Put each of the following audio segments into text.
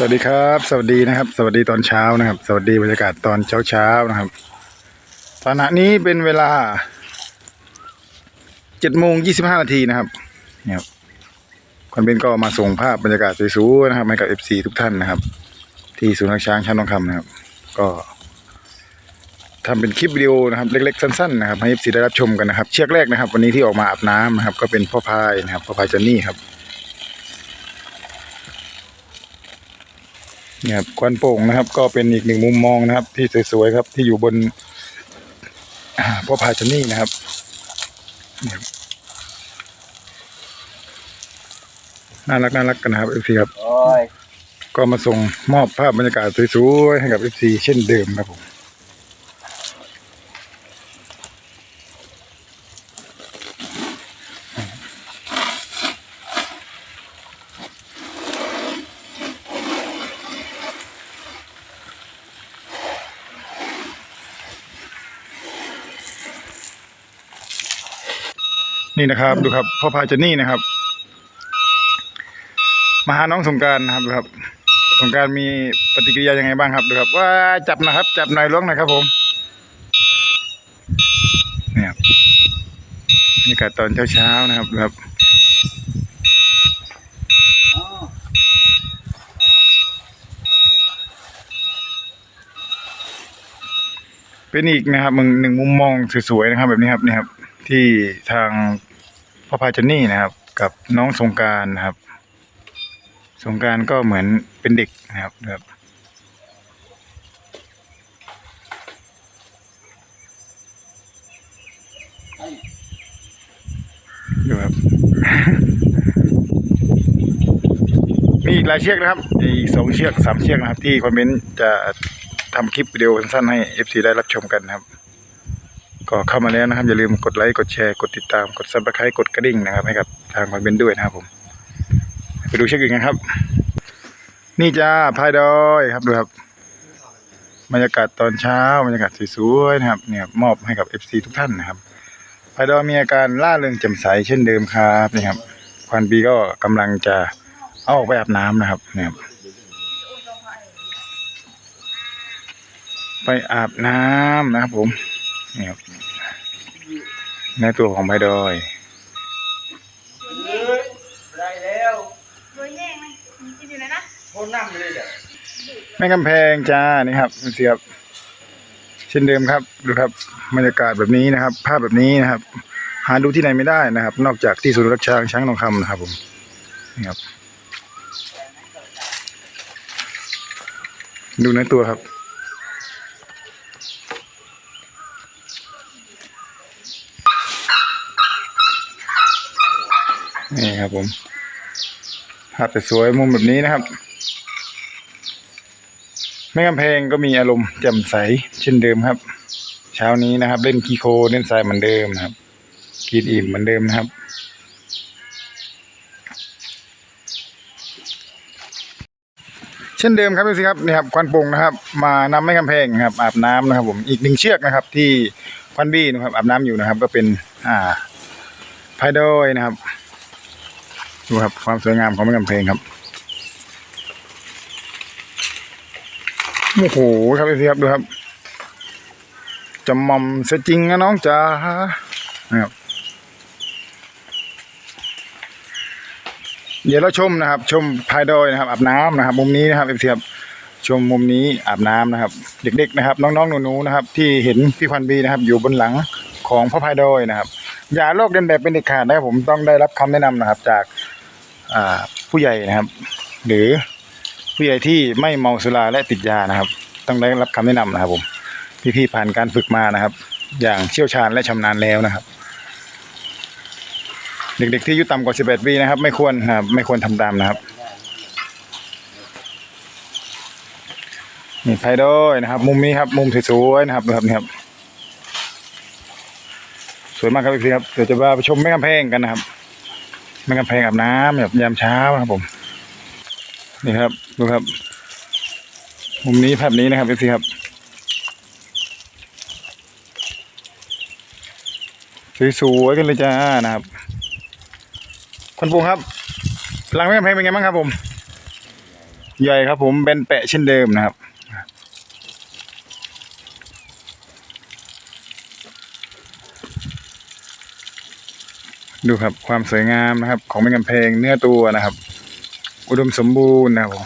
สวัสดีครับ สวัสดีนะครับ สวัสดีตอนเช้านะครับ สวัสดีบรรยากาศตอนเช้าเช้านะครับขณะนี้เป็นเวลาเจ็ดโมงยี่สิบห้านาทีนะครับเนี่ยครับคอนเบนก็มาส่งภาพบรรยากาศสวยๆนะครับให้กับเอฟซีทุกท่านนะครับ ที่ศูนย์รักช้างช้างทองคำนะครับ ก็ทำเป็นคลิปวิดีโอนะครับ เล็กๆสั้นๆนะครับให้เอฟซีได้รับชมกันนะครับ เชือกแรกนะครับ วันนี้ที่ออกมาอาบน้ำนะครับ ก็เป็นพ่อพายนะครับพ่อพายเจนนี่ครับ เนี่ยครับควันโป่งนะครับ ก็เป็นอีกหนึ่งมุมมองนะครับ ที่สวยๆครับ ที่อยู่บนอ่าพ่อพายชนี่นะครับเนี่ยครับน่ารักน่ารักกันนะครับเอฟซีครับโอ้ยก็มาส่งมอบภาพบรรยากาศสวยๆให้กับเอฟซีเช่นเดิมครับผม นี่นะครับ ดูครับพ่อพายเจนนี่นะครับ มาหาน้องสงกรารนะครับดูครับสงกรารมีปฏิกิริยายังไงบ้างครับดูครับ ว่าจับนะครับ จับหน่อยล้วงหน่อยครับ ผมเนี่ยครับบรรยากาศตอนเช้าๆนะครับดูครับอ๋อเป็นอีกนะครับมึงหนึ่งมุมมองสวยๆนะครับ แบบนี้ครับนี่ครับ ที่ทาง พ่อพายเจนนี่นะครับ กับน้องสงการนะครับ สงการก็เหมือนเป็นเด็กนะครับดูครับดูครับมีอีกหลายเชือกนะครับอีกสองเชือกสามเชือกนะครับ ที่คอมเมนต์จะทำคลิปวิดีโอสั้นๆให้ FC ได้รับชมกันนะครับ ก็เข้ามาแล้วนะครับ อย่าลืมกดไลค์กดแชร์กดติดตามกดซับสไครต์กดกระดิ่งนะครับให้กับทางคอมเมนด้วยนะครับผม ไปดูเชือกอื่นกันครับ นี่จ้าพายดอยครับดูครับบรรยากาศตอนเช้าบรรยากาศสวยๆนะครับ เนี่ยมอบให้กับ FC ทุกท่านนะครับไพดอยมีอาการล่าเริงแจ่มใสเช่นเดิมครับนี่ครับควันบีก็กำลังจะเอาออกไปอาบน้ำนะครับเนี่ยครับไปอาบน้ำนะครับผม นี่ครับในตัวของไพดอยเอ้ยได้แล้วรวยแน่ไหมมันกินอยู่เลยนะโคนนั่งเลยเด้อแม่กำแพงจ้านี่ครับเสียบ เช่นเดิมครับ ดูครับบรรยากาศแบบนี้นะครับ ภาพแบบนี้นะครับ หาดูที่ไหนไม่ได้นะครับ นอกจากที่ศูนย์รักช้างช้างทองคำนะครับผมนี่ครับ ดูในตัวครับ นี่ครับผมภาพสวยมุมแบบนี้นะครับแม่กำแพงก็มีอารมณ์แจ่มใสเช่นเดิมครับ เช้านี้นะครับ เล่นกีโคเล่นทรายเหมือนเดิมนะครับกินอิ่มเหมือนเดิมนะครับเช่นเดิมครับพี่สิครับนี่ครับควันปงนะครับ มานำแม่กำแพงครับ อาบน้ำนะครับ ผมอีกหนึ่งเชือกนะครับ ที่ควันบี้นะครับอาบน้ำอยู่นะครับ ก็เป็นอ่าพายดอยนะครับ ดูครับความสวยงามของแม่กำแพงครับโอ้โหครับพี่ครับดูครับจำมอมเสียจริงนะน้องจ๋านะครับเดี๋ยวเราชมนะครับ ชมภายดอยนะครับอาบน้ำนะครับ มุมนี้นะครับพี่ครับชมมุมนี้อาบน้ำนะครับ เด็ก ๆ นะครับ น้องๆหนูๆนะครับ ที่เห็นพี่ควันบีนะครับ อยู่บนหลังของพ่อพายดอยนะครับ อย่าโลกเดินแบบเป็นเด็ดขาดนะครับผมต้องได้รับคำแนะนำนะครับ จาก ผู้ใหญ่นะครับ หรือผู้ใหญ่ที่ไม่เมาสุราและติดยานะครับ ต้องได้รับคำแนะนำนะครับผมพี่ๆผ่านการฝึกมานะครับ อย่างเชี่ยวชาญและชำนาญแล้วนะครับ เด็กๆที่อายุต่ำกว่า11ปีนะครับ ไม่ควรนะครับไม่ควรทำตามนะครับนี่ไพโดยนะครับ มุมนี้ครับมุมสวยๆนะครับนะครับนี่ครับสวยมากครับพี่ๆครับเดี๋ยวจะมาไปชมแม่กำแพงกันนะครับ แม่กำแพงอาบน้ำแบบยามเช้านะครับผม นี่ครับ ดูครับ มุมนี้ภาพนี้นะครับพี่ครับ สวยๆกันเลยจ้านะครับคุณปูครับหลังแม่กำแพงเป็นไงบ้างครับผม ใหญ่ครับผมเป็นแปะเช่นเดิมนะครับ ดูครับความสวยงามนะครับ ของเป็นกำแพงเนื้อตัวนะครับ อุดมสมบูรณ์นะครับผม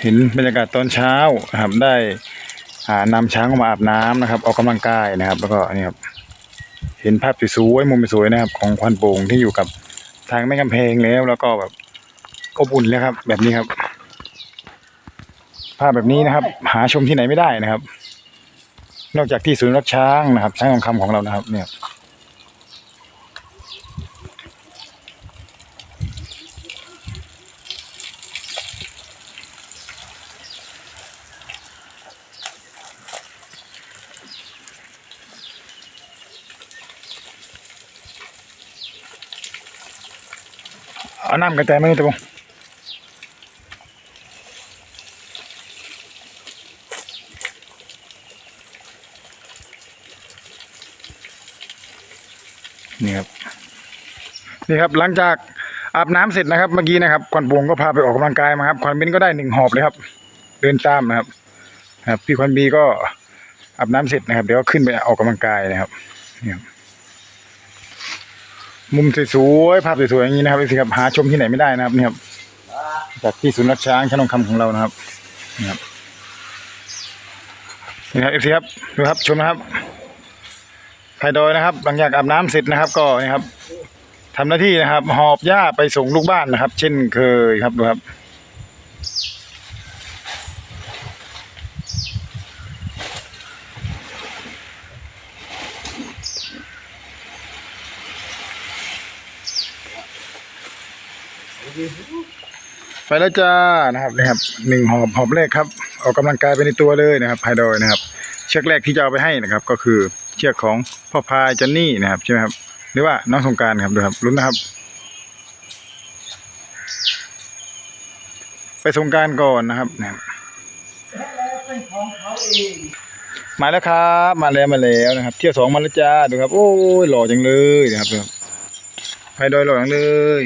เห็นบรรยากาศตอนเช้านะครับได้หานำช้างออกมาอาบน้ำนะครับ ออกกำลังกายนะครับ แล้วก็นี่ครับเห็นภาพสวยๆมุมสวยนะครับ ของควันโป่งที่อยู่กับทางแม่กำแพงแล้วแล้วก็แบบ อบอุ่นเลยครับ แบบนี้ครับ ภาพแบบนี้นะครับ หาชมที่ไหนไม่ได้นะครับ นอกจากที่ศูนย์รักช้างนะครับ ช้างทองคำของเรานะครับ เนี่ยเอาน้ำกระจายมานี่ตะบงนี่ครับ นี่ครับหลังจากอาบน้ำเสร็จนะครับเมื่อกี้นะครับควันโปงก็พาไปออกกำลังกายมาครับควันเบนก็ได้หนึ่งหอบเลยครับ เดินตามนะครับครับ พี่ควันบีก็อาบน้ำเสร็จนะครับ เดี๋ยวขึ้นไปออกกำลังกายนะครับนี่ครับมุมสวยๆภาพสวยๆอย่างนี้นะครับสิครับหาชมที่ไหนไม่ได้นะครับนี่ครับจากที่ศูนย์รักช้างชนองคำของเรานะครับนี่ครับนี่ครับเอฟซีครับดูครับชมนะครับไผ่ดอยนะครับ หลังจากอาบน้ำเสร็จนะครับ ก็นี่ครับ ทำหน้าที่นะครับ หอบหญ้าไปส่งลูกบ้านนะครับ เช่นเคยครับดูครับ ไปแล้วจ้านะครับนะครับหนึ่งหอบหอบแรกครับ ออกกำลังกายไปในตัวเลยนะครับไฮดอยนะครับ เชือกแรกที่จะเอาไปให้นะครับ ก็คือเชือกของพ่อพายจันนี่นะครับใช่ไหมครับ หรือว่าน้องสงการครับดูครับลุ้นนะครับ ไปสงการก่อนนะครับนะครับเนของเขาเองมาแล้วครับ มาแล้วมาแล้วนะครับ เที่ยวสองมาแล้วจ้าดูครับ โอ้ยหล่อจังเลยนะครับดูครับไฮดอยหล่อจังเลย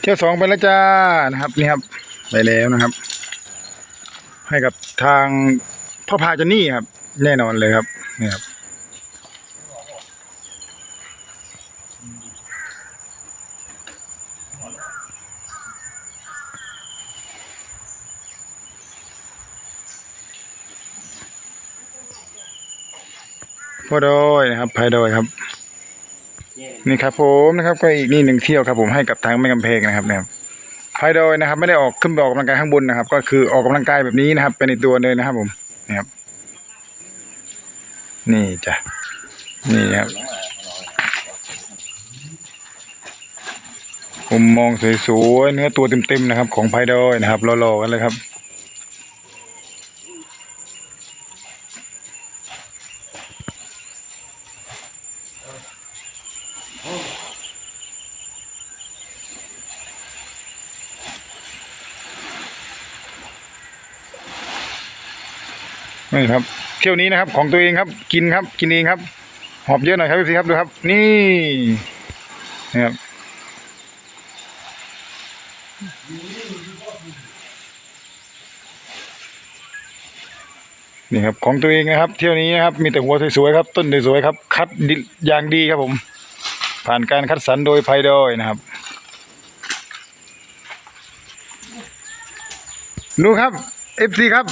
เที่ยวสองไปแล้วจ้านะครับนี่ครับไปแล้วนะครับ ให้กับทางพ่อพาจันนี่ครับ แน่นอนเลยครับนี่ครับ พ่อดอยนะครับพายดอยครับ นี่ครับผมนะครับ ก็อีกนี่หนึ่งเที่ยวครับ ผมให้กับทางแม่กำแพงนะครับเนี่ยพายดอยนะครับ ไม่ได้ออกขึ้นไปออกกำลังกายข้างบนนะครับ ก็คือออกกำลังกายแบบนี้นะครับ เป็นในตัวเลยนะครับ ผมนี่ครับ นี่จ้ะนี่ครับผมมองสวยๆเนื้อตัวเต็มๆนะครับ ของพายดอยนะครับรอๆกันเลยครับ นี่ครับเที่ยวนี้นะครับ ของตัวเองครับ กินครับ กินเองครับ หอบเยอะหน่อยครับพี่ครับดูครับ นี่นะครับนี่ครับของตัวเองนะครับ เที่ยวนี้นะครับ มีแต่หัวสวยๆครับ ต้นสวยๆครับ คัดอย่างดีครับผม ผ่านการคัดสรรโดยไพดอยนะครับดูครับเอฟซีครับ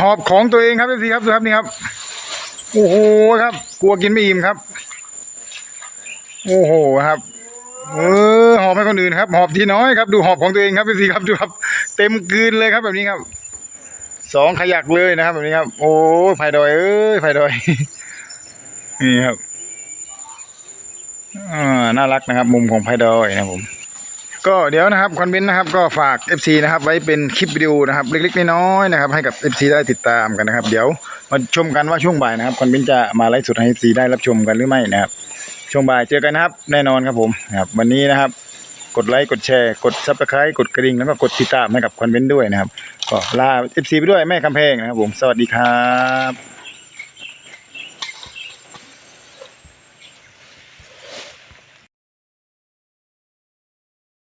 หอบของตัวเองครับเอฟซีครับดูครับนี่ครับ โอ้โหครับ กลัวกินไม่อิ่มครับ โอ้โหครับ เออหอบให้คนอื่นครับ หอบทีน้อยครับ ดูหอบของตัวเองครับพี่สีครับดูครับ เต็มกืนเลยครับแบบนี้ครับสองขยักเลยนะครับแบบนี้ครับ โอ้ไผ่ดอยเอ้ยไผ่ดอยนี่ครับ น่ารักนะครับ มุมของไผ่ดอยนะผม ก็เดี๋ยวนะครับคอนเบนต์นะครับ ก็ฝาก FC นะครับ ไว้เป็นคลิปวิดีโอนะครับ เล็กๆน้อยๆนะครับ ให้กับ FC ได้ติดตามกันนะครับ เดี๋ยวมาชมกันว่าช่วงบ่ายนะครับคอนเบนต์จะมาไลฟ์สดให้ FC ได้รับชมกันหรือไม่นะครับ ช่วงบ่ายเจอกันนะครับ แน่นอนครับผมนะครับ วันนี้นะครับ กดไลค์กดแชร์กดซับสไครต์กดกระดิ่งแล้วก็กดติดตามให้กับคอนเทนต์ด้วยนะครับก็ลา FC ไปด้วยแม่คำแพงนะครับผมสวัสดีครับ